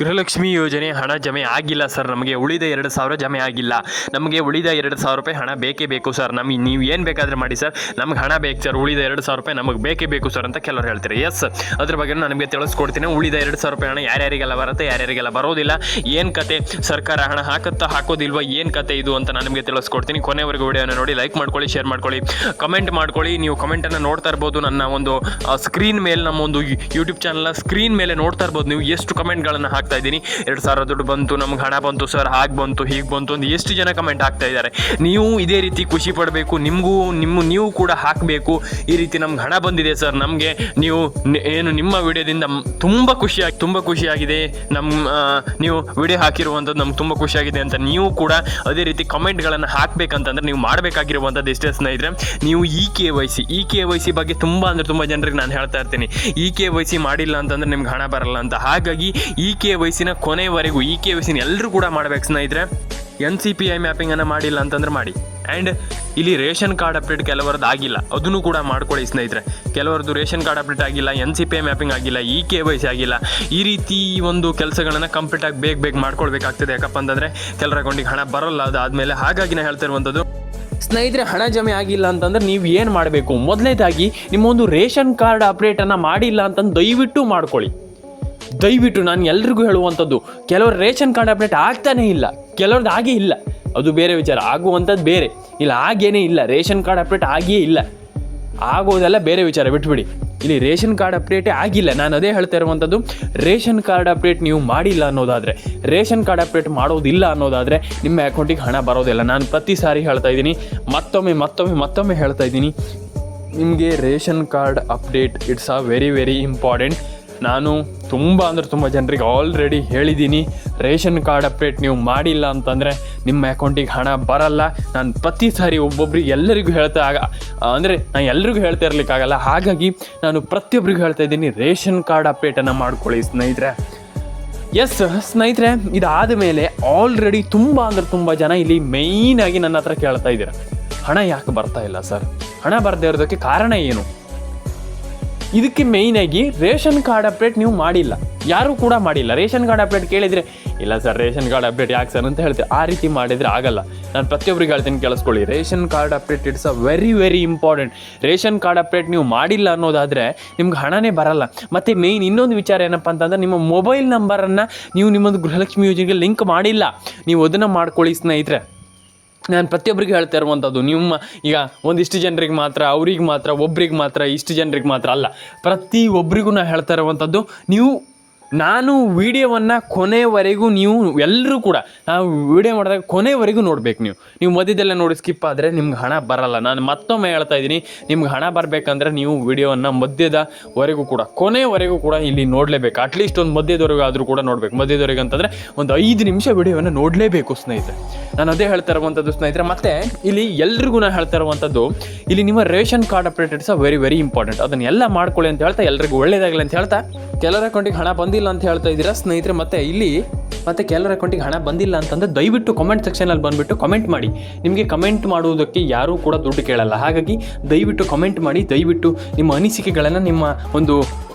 ಗೃಹಲಕ್ಷ್ಮಿ ಯೋಜನೆ ಹಣ ಜಮೆ ಆಗಿಲ್ಲ ಸರ್. ನಮಗೆ ಉಳಿದ ಎರಡು ಸಾವಿರ ಜಮೆ ಆಗಿಲ್ಲ. ನಮಗೆ ಉಳಿದ ಎರಡು ಸಾವಿರ ರೂಪಾಯಿ ಹಣ ಬೇಕೇ ಬೇಕು ಸರ್. ನಮಗೆ ನೀವು ಏನು ಬೇಕಾದರೆ ಮಾಡಿ ಸರ್. ನಮ್ಗೆ ಹಣ ಬೇಕು ಸರ್. ಉಳಿದ ಎರಡು ಸಾವಿರ ರೂಪಾಯಿ ನಮಗೆ ಬೇಕೇ ಬೇಕು ಸರ್ ಅಂತ ಕೆಲವರು ಹೇಳ್ತಾರೆ. ಎಸ್ ಅದ್ರ ಬಗ್ಗೆ ನಾನು ನಿಮಗೆ ತಿಳಿಸ್ಕೊಡ್ತೀನಿ. ಉಳಿದ ಎರಡು ಸಾವಿರ ರೂಪಾಯಿ ಹಣ ಯಾರ್ಯಾರಿಗೆಲ್ಲ ಬರುತ್ತೆ, ಯಾರ್ಯಾರಿಗೆಲ್ಲ ಬರೋದಿಲ್ಲ. ಏನು ಕತೆ? ಸರ್ಕಾರ ಹಣ ಹಾಕುತ್ತಾ ಹಾಕೋದಿಲ್ವಾ? ಏನು ಕತೆ ಇದು ಅಂತ ನಾನು ನಿಮಗೆ ತಿಳಿಸ್ಕೊಡ್ತೀನಿ. ಕೊನೆವರೆಗೂ ವಿಡಿಯೋನ ನೋಡಿ, ಲೈಕ್ ಮಾಡ್ಕೊಳ್ಳಿ, ಶೇರ್ ಮಾಡ್ಕೊಳ್ಳಿ, ಕಮೆಂಟ್ ಮಾಡ್ಕೊಳ್ಳಿ. ನೀವು ಕಮೆಂಟನ್ನು ನೋಡ್ತಾ ಇರ್ಬೋದು. ನನ್ನ ಒಂದು ಸ್ಕ್ರೀನ್ ಮೇಲೆ ನಮ್ಮ ಒಂದು ಯೂಟ್ಯೂಬ್ ಚಾನಲ್ನ ಸ್ಕ್ರೀನ್ ಮೇಲೆ ನೋಡ್ತಾ ಇರ್ಬೋದು. ನೀವು ಎಷ್ಟು ಕಮೆಂಟ್ಗಳನ್ನು ಹಾಕ್ತಾ ಇದ್ದೀನಿ. ಎರಡು ಸಾವಿರ ದುಡ್ಡು ಬಂತು, ನಮ್ಗೆ ಹಣ ಬಂತು ಸರ್ ಹಾಗೆ ಬಂತು, ಹೀಗೆ ಬಂತು ಅಂತ ಎಷ್ಟು ಜನ ಕಮೆಂಟ್ ಹಾಕ್ತಾ ಇದ್ದಾರೆ. ನೀವು ಇದೇ ರೀತಿ ಖುಷಿ ಪಡಬೇಕು, ನಿಮಗೂ, ನಿಮ್ಮ, ನೀವು ಕೂಡ ಹಾಕಬೇಕು. ಈ ರೀತಿ ನಮ್ಗೆ ಹಣ ಬಂದಿದೆ ಸರ್ ನಮಗೆ ನೀವು ಏನು ನಿಮ್ಮ ವಿಡಿಯೋದಿಂದ ತುಂಬ ಖುಷಿಯಾಗಿ ತುಂಬ ಖುಷಿಯಾಗಿದೆ ನಮ್ಮ ನೀವು ವಿಡಿಯೋ ಹಾಕಿರುವಂಥದ್ದು ನಮ್ಗೆ ತುಂಬ ಖುಷಿಯಾಗಿದೆ ಅಂತ ನೀವು ಕೂಡ ಅದೇ ರೀತಿ ಕಮೆಂಟ್ಗಳನ್ನು ಹಾಕಬೇಕಂತಂದ್ರೆ ನೀವು ಮಾಡಬೇಕಾಗಿರುವಂಥದ್ದು ಎಷ್ಟೇ ಸ್ನೇಹಿತರೆ, ನೀವು E K Y C E K Y C ಬಗ್ಗೆ ತುಂಬ ಅಂದರೆ ತುಂಬ ಜನರಿಗೆ ನಾನು ಹೇಳ್ತಾ ಇರ್ತೀನಿ. ಇ ಕೆ ವೈ ಸಿ ಮಾಡಿಲ್ಲ ಅಂತಂದ್ರೆ ನಿಮ್ಗೆ ಹಣ ಬರಲ್ಲ ಅಂತ. ಹಾಗಾಗಿ ಇ ಕೆ ವೈ ಕೊನೆಯವರೆಗೂ ಇ ಕೆ ವಯಸ್ಸಿನ ಎಲ್ಲರೂ ಕೂಡ ಮಾಡಬೇಕು ಸ್ನೇಹಿತರೆ. ಎನ್ ಸಿ ಪಿ ಐ ಮ್ಯಾಪಿಂಗನ್ನು ಮಾಡಿಲ್ಲ ಅಂತಂದ್ರೆ ಮಾಡಿ. ಆ್ಯಂಡ್ ಇಲ್ಲಿ ರೇಷನ್ ಕಾರ್ಡ್ ಅಪ್ಡೇಟ್ ಕೆಲವರದ್ದು ಆಗಿಲ್ಲ. ಅದನ್ನು ಕೂಡ ಮಾಡ್ಕೊಳ್ಳಿ ಸ್ನೇಹಿತರೆ. ಕೆಲವರದ್ದು ರೇಷನ್ ಕಾರ್ಡ್ ಅಪ್ಡೇಟ್ ಆಗಿಲ್ಲ N C P I mapping ಆಗಿಲ್ಲ ಇ ಕೆ ವೈ ಸಿ ಆಗಿಲ್ಲ. ಈ ರೀತಿ ಒಂದು ಕೆಲಸಗಳನ್ನು ಕಂಪ್ಲೀಟಾಗಿ ಬೇಗ ಬೇಗ ಮಾಡ್ಕೊಳ್ಬೇಕಾಗ್ತದೆ. ಯಾಕಪ್ಪ ಅಂತಂದರೆ ಕೆಲವರ ಅಕೌಂಟಿಗೆ ಹಣ ಬರೋಲ್ಲ. ಅದಾದಮೇಲೆ ಹಾಗಾಗಿ ನಾನು ಹೇಳ್ತಿರುವಂಥದ್ದು, ಸ್ನೇಹಿತರೆ, ಹಣ ಜಮೆ ಆಗಿಲ್ಲ ಅಂತಂದ್ರೆ ನೀವು ಏನು ಮಾಡಬೇಕು? ಮೊದಲನೇದಾಗಿ ನಿಮ್ಮ ಒಂದು ರೇಷನ್ ಕಾರ್ಡ್ ಅಪ್ಡೇಟನ್ನು ಮಾಡಿಲ್ಲ ಅಂತಂದು ದಯವಿಟ್ಟು ಮಾಡ್ಕೊಳ್ಳಿ. ದಯವಿಟ್ಟು ನಾನು ಎಲ್ರಿಗೂ ಹೇಳುವಂಥದ್ದು, ಕೆಲವರು ರೇಷನ್ ಕಾರ್ಡ್ ಅಪ್ಡೇಟ್ ಆಗ್ತಾನೇ ಇಲ್ಲ ಕೆಲವ್ರದ್ದು ಆಗೇ ಇಲ್ಲ. ಅದು ಬೇರೆ ವಿಚಾರ, ಆಗುವಂಥದ್ದು ಬೇರೆ. ಇಲ್ಲ, ಹಾಗೇನೇ ಇಲ್ಲ, ರೇಷನ್ ಕಾರ್ಡ್ ಅಪ್ಡೇಟ್ ಆಗಿಯೇ ಇಲ್ಲ. ಆಗೋದೆಲ್ಲ ಬೇರೆ ವಿಚಾರ, ಬಿಟ್ಬಿಡಿ. ಇಲ್ಲಿ ರೇಷನ್ ಕಾರ್ಡ್ ಅಪ್ಡೇಟೇ ಆಗಿಲ್ಲ, ನಾನು ಅದೇ ಹೇಳ್ತಾ ಇರುವಂಥದ್ದು, ರೇಷನ್ ಕಾರ್ಡ್ ಅಪ್ಡೇಟ್ ನೀವು ಮಾಡಿಲ್ಲ ಅನ್ನೋದಾದರೆ, ರೇಷನ್ ಕಾರ್ಡ್ ಅಪ್ಡೇಟ್ ಮಾಡೋದಿಲ್ಲ ಅನ್ನೋದಾದರೆ, ನಿಮ್ಮ ಅಕೌಂಟಿಗೆ ಹಣ ಬರೋದಿಲ್ಲ. ನಾನು ಪ್ರತಿ ಸಾರಿ ಹೇಳ್ತಾ ಇದ್ದೀನಿ, ಮತ್ತೊಮ್ಮೆ ಮತ್ತೊಮ್ಮೆ ಮತ್ತೊಮ್ಮೆ ಹೇಳ್ತಾ ಇದ್ದೀನಿ, ನಿಮಗೆ ration card update it's a very very important ನಾನು ತುಂಬ ಅಂದರೆ ತುಂಬ ಜನರಿಗೆ ಆಲ್ರೆಡಿ ಹೇಳಿದ್ದೀನಿ, ರೇಷನ್ ಕಾರ್ಡ್ ಅಪ್ಡೇಟ್ ನೀವು ಮಾಡಿಲ್ಲ ಅಂತಂದರೆ ನಿಮ್ಮ ಅಕೌಂಟಿಗೆ ಹಣ ಬರಲ್ಲ. ನಾನು ಪ್ರತಿ ಸಾರಿ ಒಬ್ಬೊಬ್ರಿಗೆ ಎಲ್ಲರಿಗೂ ಹೇಳ್ತಾ ಆಗ ಅಂದರೆ ನಾನು ಎಲ್ರಿಗೂ ಹೇಳ್ತಾ ಇರಲಿಕ್ಕಾಗಲ್ಲ ಹಾಗಾಗಿ ನಾನು ಪ್ರತಿಯೊಬ್ಬರಿಗೂ ಹೇಳ್ತಾ ಇದ್ದೀನಿ, ರೇಷನ್ ಕಾರ್ಡ್ ಅಪ್ಡೇಟನ್ನು ಮಾಡ್ಕೊಳ್ಳಿ ಸ್ನೇಹಿತರೆ. ಎಸ್ ಸ್ನೇಹಿತರೆ, ಇದಾದ ಮೇಲೆ ಆಲ್ರೆಡಿ ತುಂಬ ಅಂದರೆ ತುಂಬ ಜನ ಇಲ್ಲಿ ಮೇಯ್ನಾಗಿ ನನ್ನ ಹತ್ರ ಕೇಳ್ತಾ ಇದ್ದೀರ. ಹಣ ಯಾಕೆ ಬರ್ತಾ ಇಲ್ಲ ಸರ್? ಹಣ ಬರದೇ ಇರೋದಕ್ಕೆ ಕಾರಣ ಏನು? ಇದಕ್ಕೆ ಮೇಯ್ನಾಗಿ ರೇಷನ್ ಕಾರ್ಡ್ ಅಪ್ಡೇಟ್ ನೀವು ಮಾಡಿಲ್ಲ. ಯಾರೂ ಕೂಡ ಮಾಡಿಲ್ಲ. ರೇಷನ್ ಕಾರ್ಡ್ ಅಪ್ಡೇಟ್ ಕೇಳಿದರೆ, ಇಲ್ಲ ಸರ್, ರೇಷನ್ ಕಾರ್ಡ್ ಅಪ್ಡೇಟ್ ಯಾಕೆ ಸರ್? ಅಂತ ಹೇಳ್ತೀವಿ ಆ ರೀತಿ ಮಾಡಿದರೆ ಆಗಲ್ಲ. ನಾನು ಪ್ರತಿಯೊಬ್ಬರಿಗೆ ಹೇಳ್ತೀನಿ, ಕೇಳಿಸ್ಕೊಳ್ಳಿ. Ration card update it's a very very important ration card update ನೀವು ಮಾಡಿಲ್ಲ ಅನ್ನೋದಾದರೆ ನಿಮ್ಗೆ ಹಣನೇ ಬರಲ್ಲ. ಮತ್ತು ಮೇಯ್ನ್ ಇನ್ನೊಂದು ವಿಚಾರ ಏನಪ್ಪ ಅಂತಂದ್ರೆ, ನಿಮ್ಮ ಮೊಬೈಲ್ ನಂಬರನ್ನು ನೀವು ನಿಮ್ಮೊಂದು ಗೃಹಲಕ್ಷ್ಮಿ ಯೋಜನೆಗೆ ಲಿಂಕ್ ಮಾಡಿಲ್ಲ. ನೀವು ಅದನ್ನು ಮಾಡ್ಕೊಳ್ಳಿ ಸ್ನೇಹಿತರೆ. ನಾನು ಪ್ರತಿಯೊಬ್ಬರಿಗೂ ಹೇಳ್ತಾ ಇರುವಂಥದ್ದು ನಿಮ್ಮ ಈಗ ಒಂದಿಷ್ಟು ಜನರಿಗೆ ಮಾತ್ರ, ಅವ್ರಿಗೆ ಮಾತ್ರ, ಒಬ್ರಿಗೆ ಮಾತ್ರ, ಇಷ್ಟು ಜನರಿಗೆ ಮಾತ್ರ ಅಲ್ಲ. ಪ್ರತಿ ಒಬ್ಬರಿಗೂ ನಾನು ಹೇಳ್ತಾ ಇರುವಂಥದ್ದು ನೀವು ನಾನು ವೀಡಿಯೋವನ್ನು ಕೊನೆವರೆಗೂ ನೀವು ಎಲ್ಲರೂ ಕೂಡ, ನಾವು ವಿಡಿಯೋ ಮಾಡಿದಾಗ ಕೊನೆವರೆಗೂ ನೋಡ್ಬೇಕು ನೀವು. ನೀವು ಮಧ್ಯದಲ್ಲೇ ನೋಡಿ ಸ್ಕಿಪ್ ಆದರೆ ನಿಮ್ಗೆ ಹಣ ಬರಲ್ಲ. ನಾನು ಮತ್ತೊಮ್ಮೆ ಹೇಳ್ತಾ ಇದ್ದೀನಿ, ನಿಮ್ಗೆ ಹಣ ಬರಬೇಕಂದ್ರೆ ನೀವು ವೀಡಿಯೋವನ್ನು ಮಧ್ಯದವರೆಗೂ ಕೂಡ, ಕೊನೆವರೆಗೂ ಕೂಡ ಇಲ್ಲಿ ನೋಡಲೇಬೇಕು. ಅಟ್ಲೀಸ್ಟ್ ಒಂದು ಮಧ್ಯದವರೆಗೂ ಆದರೂ ಕೂಡ ನೋಡಬೇಕು. ಮಧ್ಯದವರೆಗೆ ಅಂತಂದರೆ ಒಂದು ಐದು ನಿಮಿಷ ವೀಡಿಯೋವನ್ನು ನೋಡಲೇಬೇಕು ಸ್ನೇಹಿತರೆ. ನಾನು ಅದೇ ಹೇಳ್ತಾ ಇರುವಂಥದ್ದು ಸ್ನೇಹಿತರೆ, ಮತ್ತು ಇಲ್ಲಿ ಎಲ್ರಿಗೂ ನಾನು ಹೇಳ್ತಾ ಇರುವಂಥದ್ದು ಇಲ್ಲಿ ನಿಮ್ಮ ರೇಷನ್ ಕಾರ್ಡ್ ಅಪ್ಡೇಟೆಡ್ ಸಹ ವೆರಿ ವೆರಿ ಇಂಪಾರ್ಟೆಂಟ್ ಅದನ್ನೆಲ್ಲ ಮಾಡ್ಕೊಳ್ಳಿ ಅಂತ ಹೇಳ್ತಾ, ಎಲ್ರಿಗೂ ಒಳ್ಳೇದಾಗಲಿ ಅಂತ ಹೇಳ್ತಾ, ಕೆಲವರ ಅಕೌಂಟಿಗೆ ಹಣ ಬಂದಿಲ್ಲ ಅಂತ ಹೇಳ್ತಾ ಇದ್ದೀರಾ ಸ್ನೇಹಿತರೆ, ಮತ್ತೆ ಇಲ್ಲಿ ಮತ್ತೆ ಕೆಲವರ ಅಕೌಂಟಿಗೆ ಹಣ ಬಂದಿಲ್ಲ ಅಂತಂದ್ರೆ ದಯವಿಟ್ಟು ಕಮೆಂಟ್ ಸೆಕ್ಷನಲ್ಲಿ ಬಂದುಬಿಟ್ಟು ಕಮೆಂಟ್ ಮಾಡಿ. ನಿಮಗೆ ಕಮೆಂಟ್ ಮಾಡುವುದಕ್ಕೆ ಯಾರೂ ಕೂಡ ದುಡ್ಡು ಕೇಳಲ್ಲ. ಹಾಗಾಗಿ ದಯವಿಟ್ಟು ಕಮೆಂಟ್ ಮಾಡಿ, ದಯವಿಟ್ಟು ನಿಮ್ಮ ಅನಿಸಿಕೆಗಳನ್ನು ನಿಮ್ಮ ಒಂದು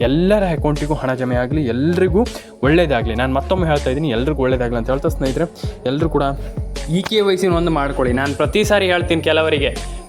ಎಲ್ಲರ ಅಕೌಂಟಿಗೂ ಹಣ ಜಮೆ ಆಗಲಿ, ಎಲ್ರಿಗೂ ಒಳ್ಳೇದಾಗಲಿ. ನಾನು ಮತ್ತೊಮ್ಮೆ ಹೇಳ್ತಾ ಇದ್ದೀನಿ, ಎಲ್ರಿಗೂ ಒಳ್ಳೇದಾಗಲಿ ಅಂತ ಹೇಳ್ತಾ ಸ್ನೇಹಿತರೆ ಎಲ್ಲರೂ ಕೂಡ ಇ ಕೆ ವಯಸ್ಸಿನ ಒಂದು ಮಾಡ್ಕೊಳ್ಳಿ. ನಾನು ಪ್ರತಿ ಸಾರಿ ಹೇಳ್ತೀನಿ ಕೆಲವರಿಗೆ.